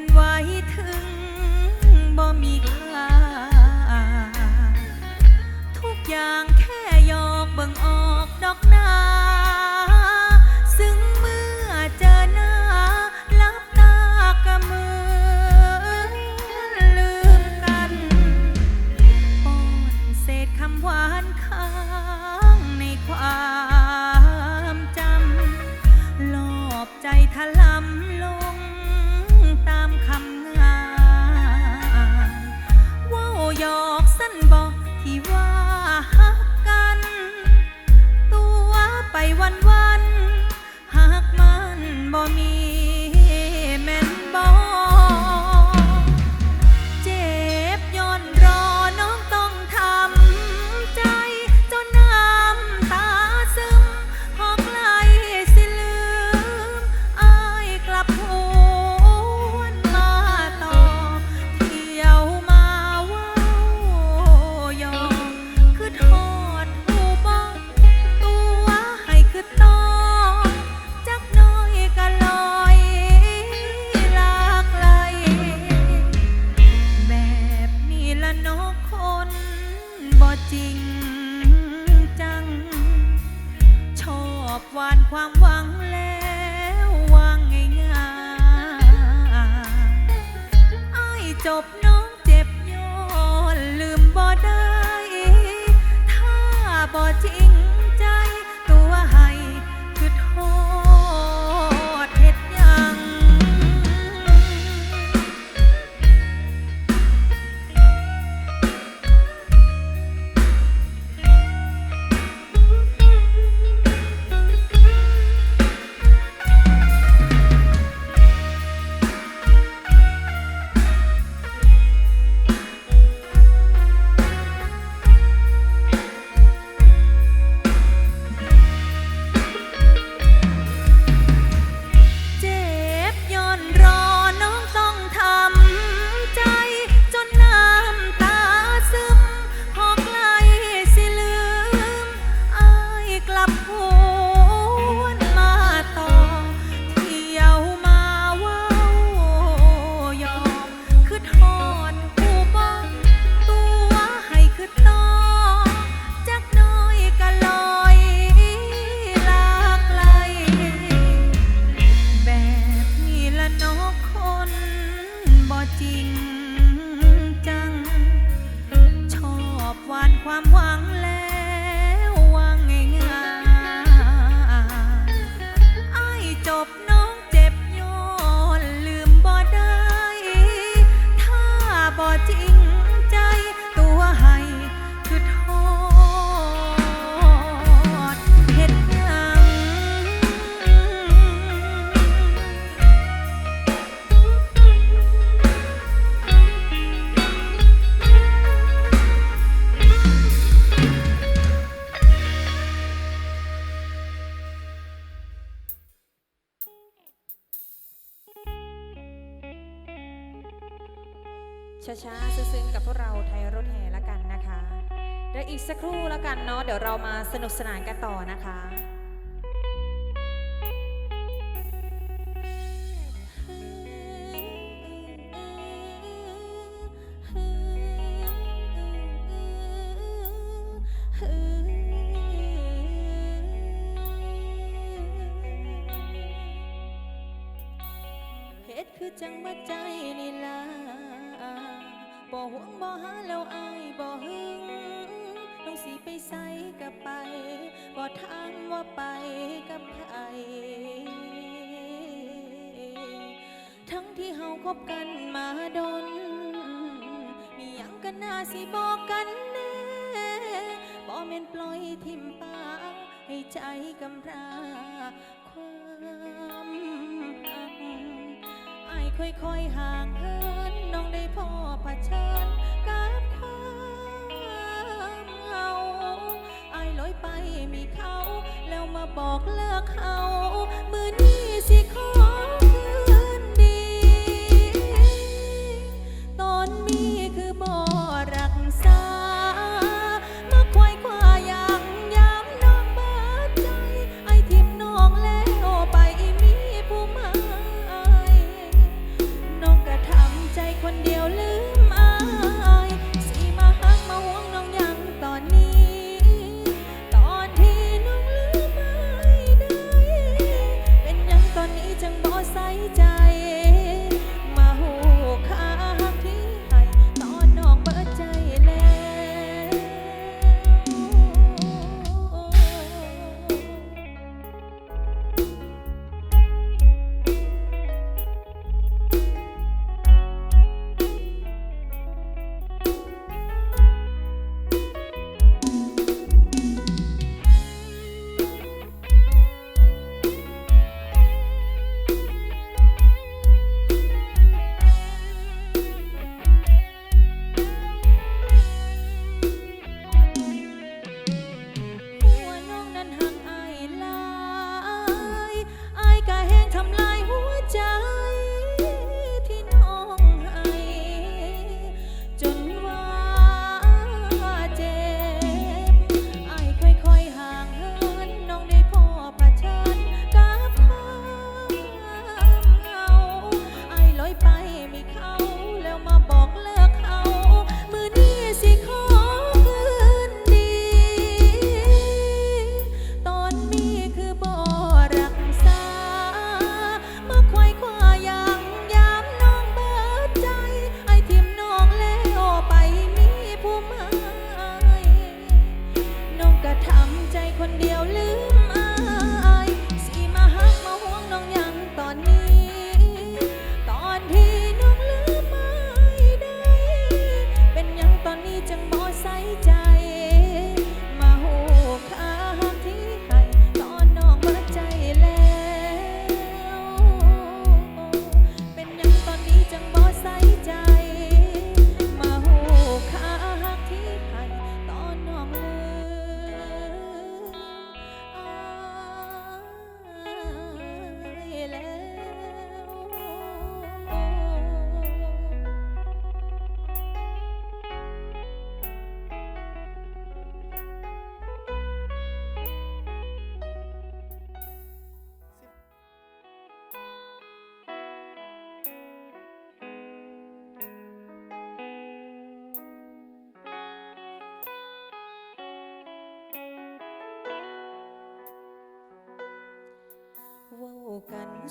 ันไว้ถึงบ่มีใคร ที่ว่าหักกัน ตัวไปวันวันหากมันบ่มี เนาะเดี๋ยวเรามาสนุกสนานกันต่อนะคะ ที่เฮาคบกันมาดน มีหยังกันน้าสิบอกกันแน่บ่แม่นปล่อยทิมปาให้ใจกำราความหักอายค่อยๆห่างเหินน้องได้พ่อผเชิญกับความเฮงาอายลอยไปมีเขา แล้วมาบอกเลิกเขามือนี้สิขอ more.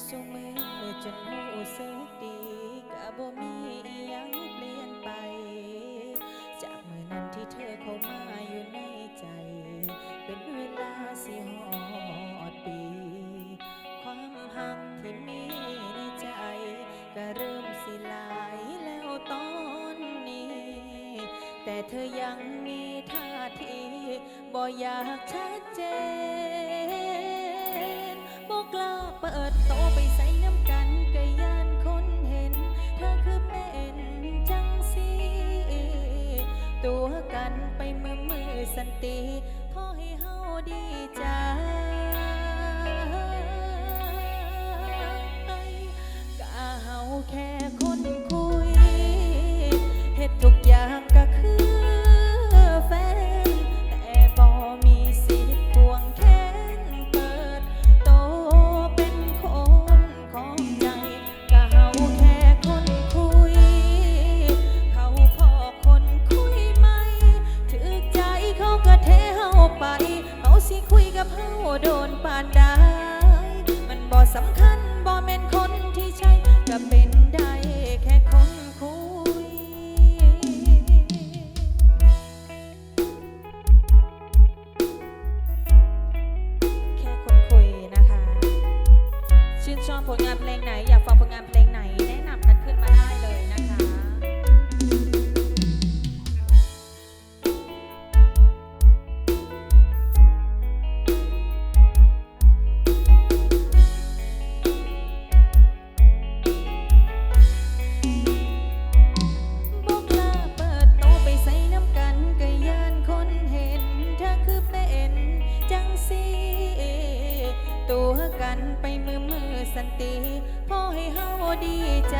สุมือจนหูสียดีกะบ่มีอียังเปลี่ยนไป จากเมื่อนั้นที่เธอเข้ามาอยู่ในใจ เป็นเวลาสิหอดปี ความหักที่มีในใจ ก็เริ่มสิลายแล้วตอนนี้ แต่เธอยังมีท่าทีบ่อยากชัดเจน สันติ ผลงานเพลงไหน สันติพอให้เฮาดีใจ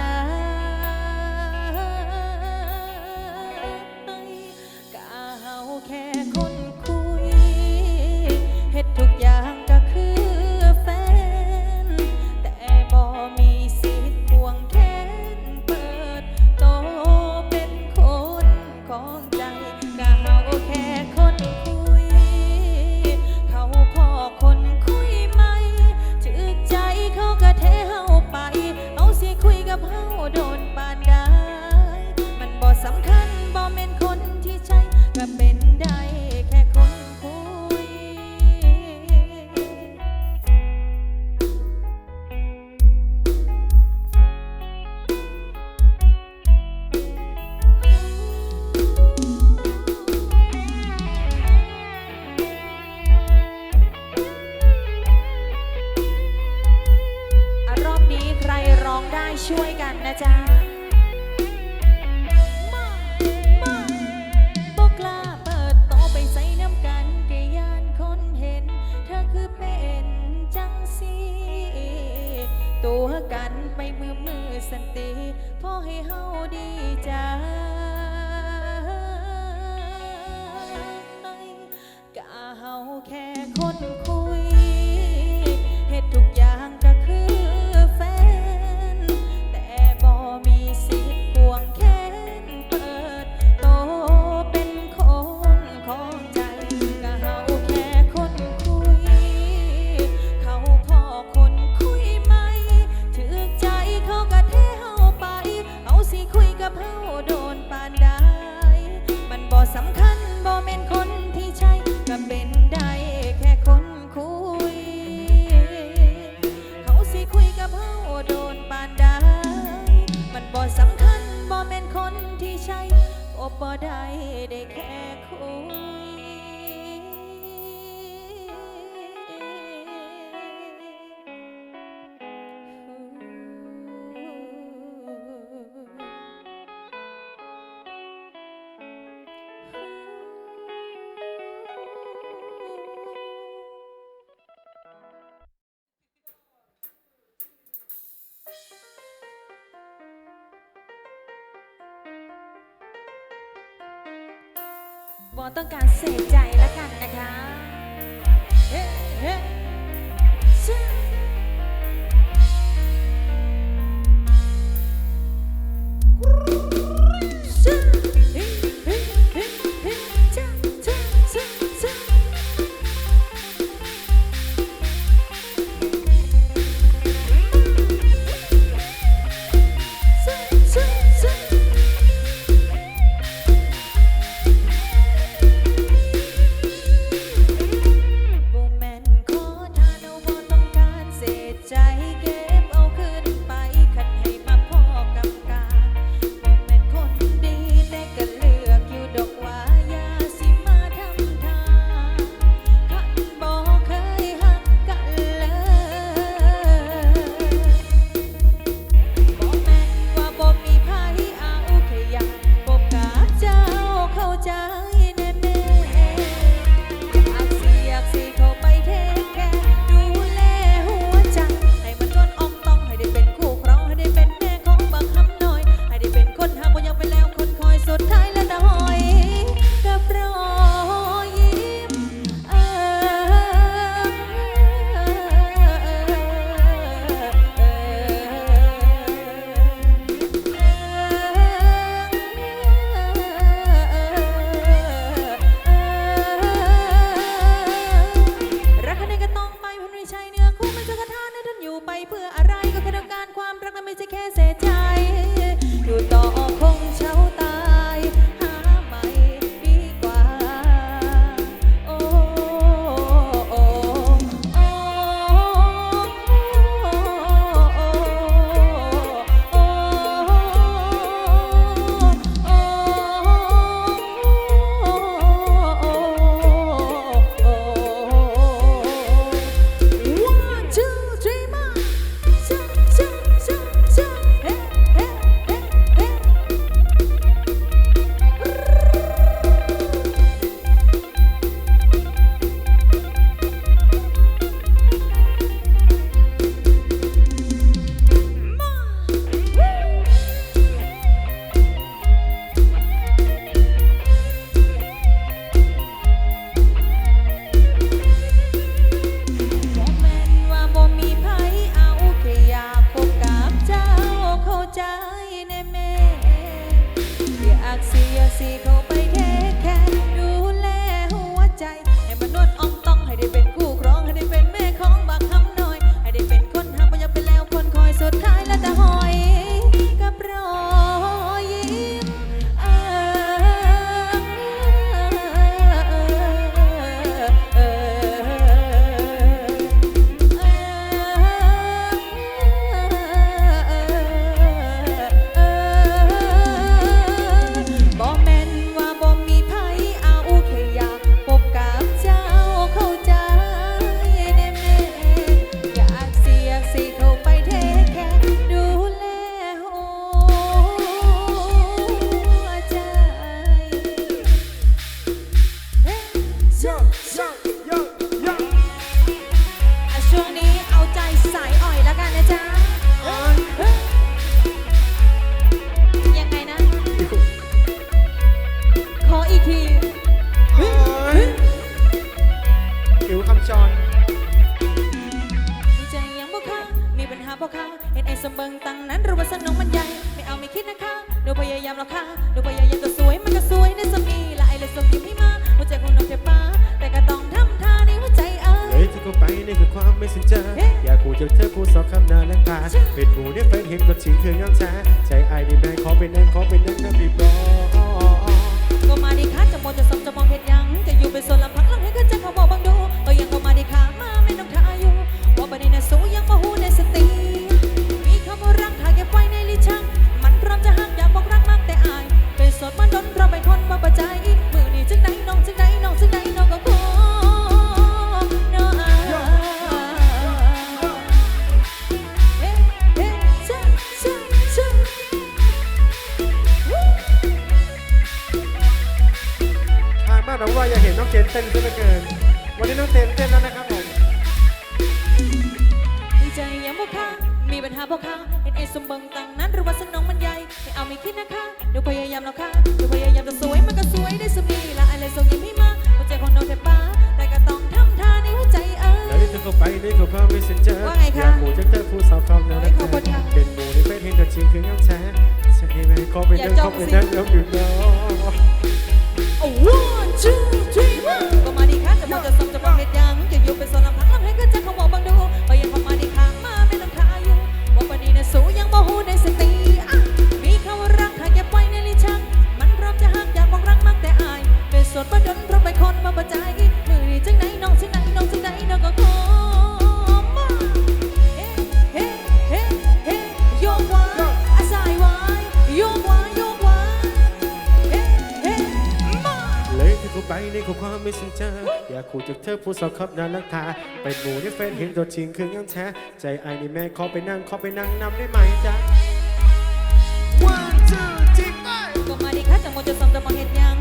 nuestra pena. ตัวกันไปมือมือสันติพอให้เฮาดีใจ กับเฮาโดนปานได้มันบ่สำคัญบ่เป็นคนที่ใช่ก็เป็นได้แค่คนคุย เขาสิคุยกะเพ้าโดนปานได้มันบ่สำคัญบ่เป็นคนที่ใช่อบบ่ได้ได้แค่ บอต้องการเสียใจแล้วกันนะคะ เฮ้เฮ้ เพื่ออะไรก็แค่ต้องการความรักนั้ไม่ใช่แค่เสียใจอยู่ต่อคงเช้า นี่คือความไม่สินเจอเฮ้อยากกูจะเธอกูสอบคำนาและตาเป็นกูเนี่ยเป็นเห็นก็จริงคือยังแท้ใจไอ้นี่แม่ขอเป็นนั่นขอเป็นนั่นนะพี่บอก็มาดีค่ะจะมองจะสมจะมองเห็นยัง ทางบ้านเราว่าอยากเห็นน้องเจนเต้นซะเหลือเกิน วันนี้น้องเจนเต้นแล้วนะครับผมดีใจยังบ่ค่ะมีปัญหาบ่ค่ะเห็นไอ้สมเบิงตังนั้นหรือว่าสนองมันใหญ่ไม่เอาไม่คิดนะคะเดี๋ยวพยายามแล้วค่ะเดี๋ยวพยายามจะสวยมันก็สวยได้สมีละอะไรส่งยิ้มให้มาหัวใจของน้องแทบป้าแต่ก็ต้องทำท่าในหัวใจเออแล้วที่เธอเข้าไปนี่คือความไม่สินเจอว่าไงคะอยากกูจะเธอผู้สาวคำนาและขอบคุณค่ะเป็นกูนี่เป็นเห็นก็จริงคือยังแท้ใช่ไหมขอเป็นนั่นขอเป็นนั่นแล้วอยู่เนาะโอ้ true จะเธอผู้สาวคำนาและตาเป็นกูนี่เป็นเห็นตัวจริงคือยังแท้ใจไอ้นี่แม่ขอไปนั่งขอไปนั่งนำได้ไหมจ๊ะ One two three four ก็มาดีค่ะจะมองจะสมจะมองเห็นยัง